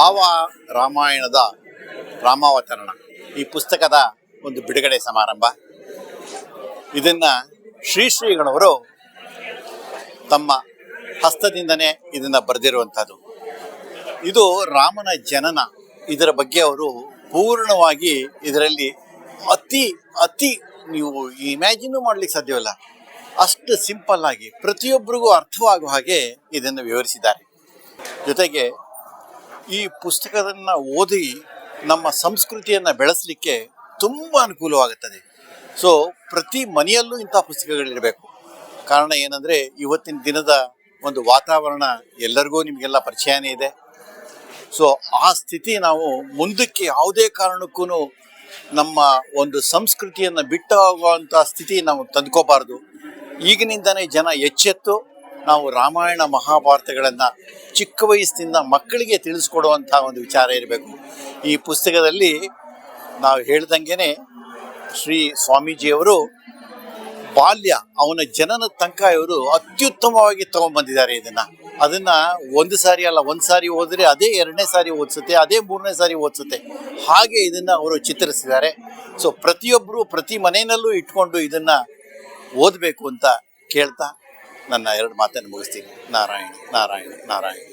ಭಾವ ರಾಮಾಯಣದ ರಾಮಾವತರಣ. ಈ ಪುಸ್ತಕದ ಒಂದು ಬಿಡುಗಡೆ ಸಮಾರಂಭ. ಇದನ್ನ ಶ್ರೀ ಶ್ರೀಗಳವರು ತಮ್ಮ ಹಸ್ತದಿಂದನೇ ಇದನ್ನ ಬರೆದಿರುವಂಥದ್ದು. ಇದು ರಾಮನ ಜನನ. ಇದರ ಬಗ್ಗೆ ಅವರು ಪೂರ್ಣವಾಗಿ ಇದರಲ್ಲಿ ಅತಿ ಅತಿ ನೀವು ಇಮ್ಯಾಜಿನ್ ಮಾಡ್ಲಿಕ್ಕೆ ಸಾಧ್ಯವಿಲ್ಲ. ಅಷ್ಟು ಸಿಂಪಲ್ ಆಗಿ ಪ್ರತಿಯೊಬ್ಬರಿಗೂ ಅರ್ಥವಾಗುವ ಹಾಗೆ ಇದನ್ನು ವಿವರಿಸಿದ್ದಾರೆ. ಜೊತೆಗೆ ಈ ಪುಸ್ತಕವನ್ನು ಓದಿ ನಮ್ಮ ಸಂಸ್ಕೃತಿಯನ್ನು ಬೆಳೆಸಲಿಕ್ಕೆ ತುಂಬ ಅನುಕೂಲವಾಗುತ್ತದೆ. ಸೊ ಪ್ರತಿ ಮನೆಯಲ್ಲೂ ಇಂಥ ಪುಸ್ತಕಗಳಿರಬೇಕು. ಕಾರಣ ಏನಂದರೆ, ಇವತ್ತಿನ ದಿನದ ಒಂದು ವಾತಾವರಣ ಎಲ್ಲರಿಗೂ ನಿಮಗೆಲ್ಲ ಪರಿಚಯನೇ ಇದೆ. ಸೊ ಆ ಸ್ಥಿತಿ ನಾವು ಮುಂದಕ್ಕೆ ಯಾವುದೇ ಕಾರಣಕ್ಕೂ ನಮ್ಮ ಒಂದು ಸಂಸ್ಕೃತಿಯನ್ನು ಬಿಟ್ಟು ಹೋಗುವಂಥ ಸ್ಥಿತಿ ನಾವು ತಂದ್ಕೋಬಾರ್ದು. ಈಗಿನಿಂದನೇ ಜನ ಎಚ್ಚೆತ್ತು ನಾವು ರಾಮಾಯಣ ಮಹಾಭಾರತಗಳನ್ನು ಚಿಕ್ಕ ವಯಸ್ಸಿನಿಂದ ಮಕ್ಕಳಿಗೆ ತಿಳಿಸ್ಕೊಡುವಂಥ ಒಂದು ವಿಚಾರ ಇರಬೇಕು. ಈ ಪುಸ್ತಕದಲ್ಲಿ ನಾವು ಹೇಳ್ದಂಗೆ ಶ್ರೀ ಸ್ವಾಮೀಜಿಯವರು ಬಾಲ್ಯ, ಅವನ ಜನನ ತನಕ ಇವರು ಅತ್ಯುತ್ತಮವಾಗಿ ತಗೊಂಡ್ಬಂದಿದ್ದಾರೆ ಇದನ್ನು. ಅದನ್ನು ಒಂದು ಸಾರಿ ಅಲ್ಲ, ಒಂದು ಸಾರಿ ಓದಿದ್ರೆ ಅದೇ ಎರಡನೇ ಸಾರಿ ಓದಿಸುತ್ತೆ, ಅದೇ ಮೂರನೇ ಸಾರಿ ಓದಿಸುತ್ತೆ. ಹಾಗೆ ಇದನ್ನು ಅವರು ಚಿತ್ರಿಸಿದ್ದಾರೆ. ಸೊ ಪ್ರತಿಯೊಬ್ಬರು ಪ್ರತಿ ಮನೆಯಲ್ಲೂ ಇಟ್ಕೊಂಡು ಇದನ್ನು ಓದಬೇಕು ಅಂತ ಕೇಳ್ತಾ ನನ್ನ ಎರಡು ಮಾತನ್ನು ಮುಗಿಸ್ತೀನಿ. ನಾರಾಯಣ ನಾರಾಯಣ ನಾರಾಯಣ.